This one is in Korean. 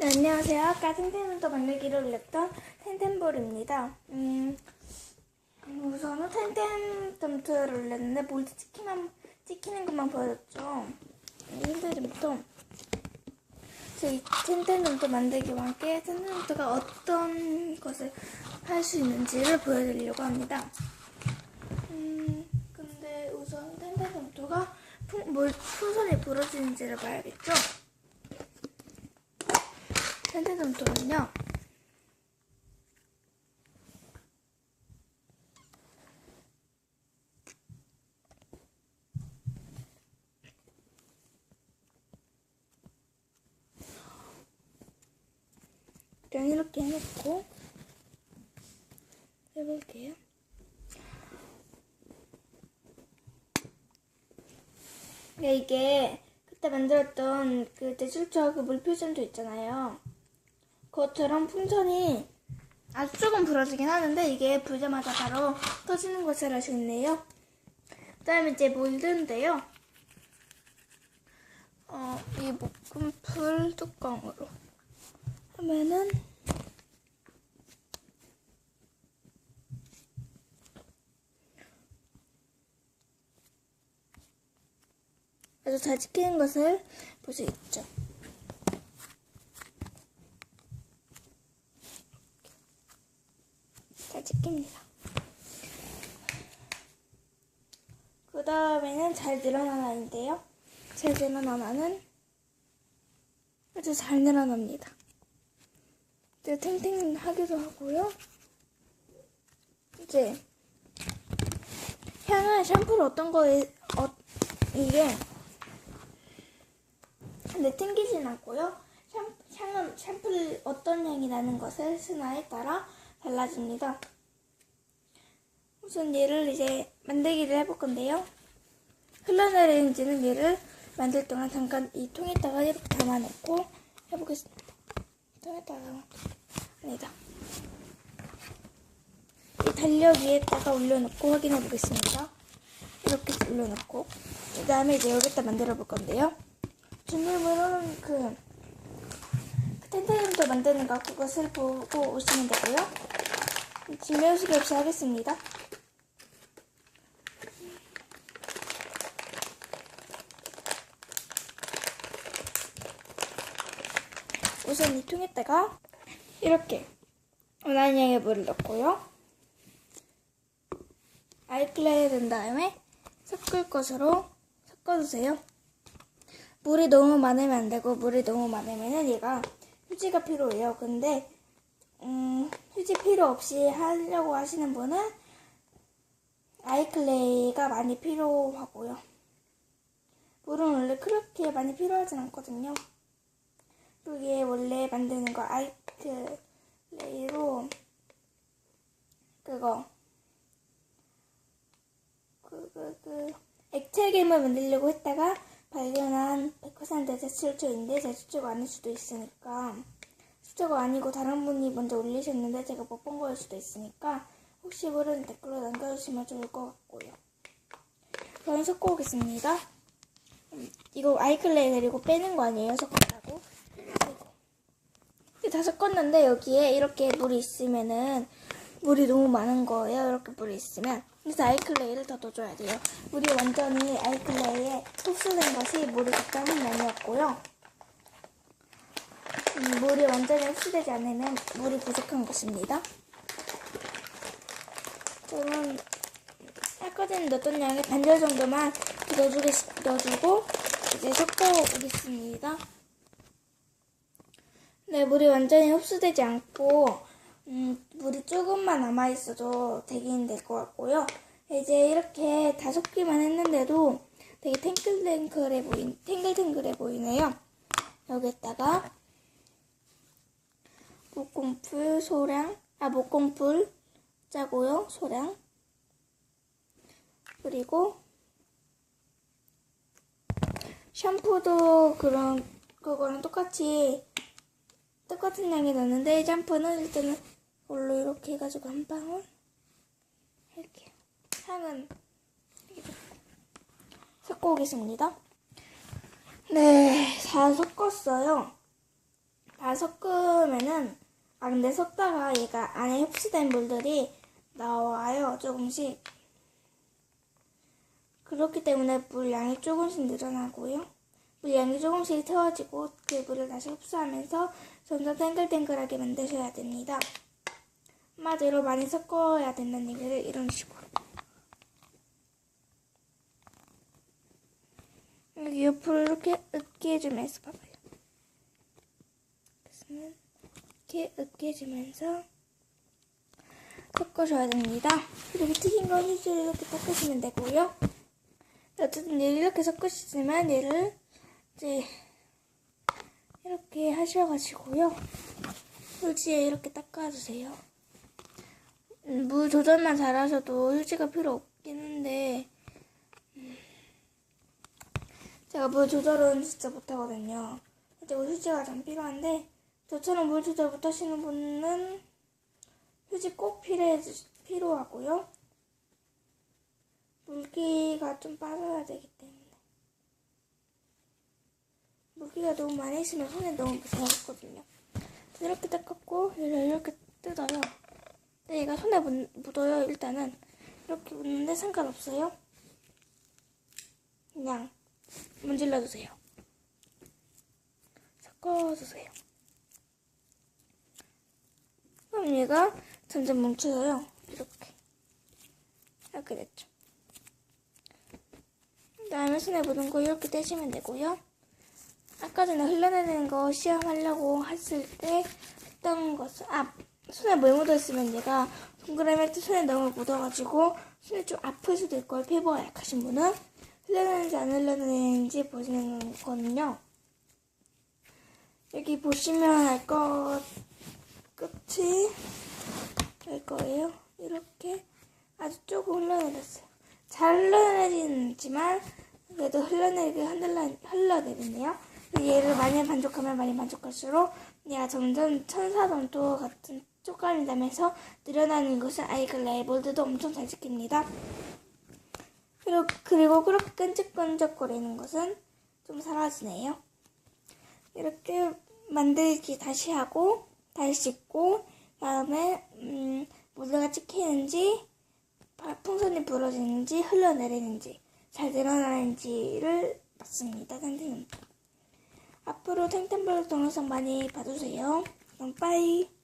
네, 안녕하세요. 아까 텐텐부터 만들기를 올렸던 텐텐볼입니다. 음, 우선은 텐텐 점프를 올렸는데 볼트 찍히만, 찍히는 것만 보여줬죠. 텐텐 점프. 저이 텐텐 점프 만들기와 함께 텐텐 점프가 어떤 것을 할 수 있는지를 보여드리려고 합니다. 음, 근데 우선 텐텐 점프가 풍, 뭘 풍선이 부러지는지를 봐야겠죠. 텐텐점토는요. 그냥 이렇게 해놓고 해볼게요. 네, 이게 그때 만들었던 그 대출처 그 물표점도 있잖아요. 그것처럼 풍선이 아주 조금 부러지긴 하는데 이게 불자마자 바로 터지는 것을 알 수 있네요. 그 다음에 이제 몰드인데요. 어, 이 목금풀 뚜껑으로 하면은 아주 잘 지키는 것을 볼 수 있죠. 잘 찍힙니다. 그 다음에는 잘 늘어난 아인데요. 잘 늘어난 아는 아주 잘 늘어납니다. 이제 탱탱하기도 하고요. 이제 향은 샴푸를 어떤 거에 어, 이게 근데 튕기진 않고요. 샴, 향은 샴푸를 어떤 향이 나는 것을 쓰나에 따라 달라집니다. 우선 얘를 이제 만들기를 해볼 건데요. 흘러내리는 지는 얘를 만들 동안 잠깐 이 통에다가 이렇게 담아놓고 해보겠습니다. 통에다가 아니다. 이 달력 위에다가 올려놓고 확인해 보겠습니다. 이렇게 올려놓고 그 다음에 이제 여기다 만들어 볼 건데요. 준비물은 그, 그 텐트림도 만드는 거 그것을 보고 오시면 되고요. 진매우시기 없이 하겠습니다. 우선 이 통에다가 이렇게 원하는 양의 물을 넣고요. 아이클레이 된 다음에 섞을 것으로 섞어주세요. 물이 너무 많으면 안 되고 물이 너무 많으면 얘가 휴지가 필요해요. 근데 음, 휴지 필요 없이 하려고 하시는 분은 아이클레이가 많이 필요하고요. 물은 원래 그렇게 많이 필요하진 않거든요. 그게 원래 만드는 거 아이클레이로 그거 그, 그, 그, 액체 괴물 만들려고 했다가 발견한 100% 제 출처인데 제 출처가 아닐 수도 있으니까 수저가 아니고 다른 분이 먼저 올리셨는데 제가 못 본 거일 수도 있으니까 혹시 모르는 댓글로 남겨주시면 좋을 것 같고요. 저는 섞어 오겠습니다. 음, 이거 아이클레이 데리고 빼는 거 아니에요? 섞었다고. 다 섞었는데 여기에 이렇게 물이 있으면은 물이 너무 많은 거예요. 이렇게 물이 있으면. 그래서 아이클레이를 더 넣어줘야 돼요. 물이 완전히 아이클레이에 흡수된 것이 물이 적당한 양이었고요. 음, 물이 완전히 흡수되지 않으면 물이 부족한 것입니다. 저는 아까 전에 넣었던 양의 반절 정도만 넣어주게, 넣어주고 이제 섞어 보겠습니다. 네, 물이 완전히 흡수되지 않고 음, 물이 조금만 남아있어도 되긴 될 것 같고요. 이제 이렇게 다 섞기만 했는데도 되게 탱글탱글해 보인, 탱글탱글해 보이네요. 여기다가 목공풀 소량, 아, 목공풀 짜고요, 소량. 그리고 샴푸도 그런, 그거랑 똑같이 똑같은 양이 넣는데 샴푸는 일단은 이걸로 이렇게 해가지고 한 방울? 이렇게. 향은 섞어 오겠습니다. 네, 다 섞었어요. 다다 섞으면은 아 근데 섞다가 얘가 안에 흡수된 물들이 나와요 조금씩. 그렇기 때문에 물 양이 조금씩 늘어나고요. 물 양이 조금씩 태워지고 그 물을 다시 흡수하면서 점점 탱글탱글하게 만드셔야 됩니다 한마디로 많이 섞어야 된다는 얘기를 이런 식으로 여기 옆으로 이렇게 으깨주면서 봐봐요 그래서 이렇게 으깨주면서 섞어줘야 됩니다. 그리고 튀긴 거 휴지로 이렇게 닦으시면 되고요. 어쨌든 얘를 이렇게 섞으시지만 얘를 이제 이렇게 하셔가지고요. 휴지에 이렇게 닦아주세요. 음, 물 조절만 잘하셔도 휴지가 필요 없긴 한데 음, 제가 물 조절은 진짜 못하거든요. 그리고 휴지가 좀 필요한데 저처럼 물 조절 못하시는 분은 휴지 꼭 필요해, 필요하고요. 물기가 좀 빠져야 되기 때문에. 물기가 너무 많이 있으면 손에 너무 무서웠거든요. 이렇게 닦았고, 이렇게 뜯어요. 근데 얘가 손에 묻, 묻어요, 일단은. 이렇게 묻는데 상관없어요. 그냥 문질러주세요. 섞어주세요. 그럼 얘가 점점 뭉쳐져요. 이렇게. 이렇게 됐죠. 그 다음에 손에 묻은 거 이렇게 떼시면 되고요. 아까 전에 흘러내리는 거 시험하려고 했을 때 했던 것은 아 손에 물 묻어 있으면 얘가 동그라미 할 때 손에 너무 묻어가지고 손이 좀 아플 수도 있고 피부가 약하신 분은 흘러내는지 안 흘러내는지 보시는 거거든요. 여기 보시면 알 것 끝이 될 거예요. 이렇게 아주 조금 흘러내렸어요. 잘 흘러내리지만 그래도 흘러내리게 흘러, 흘러내리네요. 얘를 많이 만족하면 많이 만족할수록 얘가 점점 천사점토 같은 나면서 늘어나는 것은 아이글 레이볼드도 엄청 잘 지킵니다. 그리고, 그리고 그렇게 끈적끈적거리는 것은 좀 사라지네요. 이렇게 만들기 다시 하고 다시 씻고 다음에 음, 모드가 찍히는지 풍선이 불어지는지 흘러내리는지 잘 늘어나는지를 봤습니다. 선생님. 앞으로 탱탱볼 동영상 많이 봐주세요. 그럼 빠이.